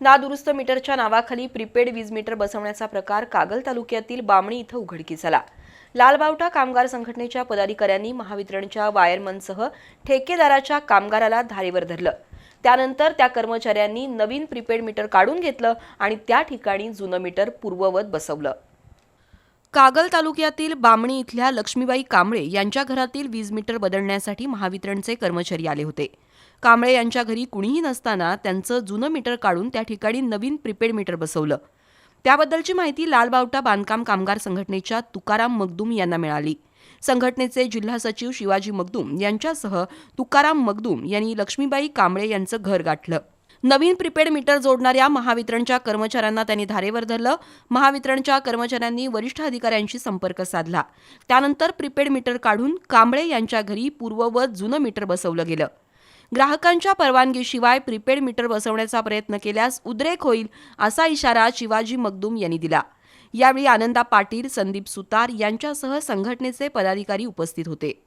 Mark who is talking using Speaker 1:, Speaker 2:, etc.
Speaker 1: नादुरुस्त मीटरच्या नावाखाली प्रीपेड वीज मीटर बसवण्याचा प्रकार कागल तालुक्यातील बामणी इथं उघडकीस आला. लालबावटा कामगार संघटनेच्या पदाधिकाऱ्यांनी महावितरणच्या वायरमनसह ठेकेदाराच्या कामगाराला धारेवर धरलं. त्यानंतर त्या कर्मचाऱ्यांनी नवीन प्रीपेड मीटर काढून घेतलं आणि त्या ठिकाणी जुनं मीटर पूर्ववत बसवलं. कागल तालुक्यातील बामणी इथल्या लक्ष्मीबाई कांबळे यांच्या घरातील वीज मीटर बदलण्यासाठी महावितरणचे कर्मचारी आले होते. कांबळे यांच्या घरी कुणीही नसताना त्यांचं जुनं मीटर काढून त्या ठिकाणी नवीन प्रीपेड मीटर बसवलं. त्याबद्दलची माहिती लालबावटा बांधकाम कामगार संघटनेच्या तुकाराम मगदूम यांना मिळाली. संघटनेचे जिल्हा सचिव शिवाजी मगदूम यांच्यासह तुकाराम मगदूम यांनी लक्ष्मीबाई कांबळे यांचं घर गाठलं. नवीन प्रीपेड मीटर जोडणाऱ्या महावितरणच्या कर्मचाऱ्यांना त्यांनी धारेवर धरलं. महावितरणच्या कर्मचाऱ्यांनी वरिष्ठ अधिकाऱ्यांशी संपर्क साधला. त्यानंतर प्रीपेड मीटर काढून कांबळे यांच्या घरी पूर्ववत जुनं मीटर बसवलं गेलं. ग्राहकांच्या परवानगीशिवाय प्रीपेड मीटर बसवण्याचा प्रयत्न केल्यास उद्रेक होईल असा इशारा शिवाजी मगदूम यांनी दिला. यावेळी आनंदा पाटील संदीप सुतार यांच्यासह संघटनेचे पदाधिकारी उपस्थित होते.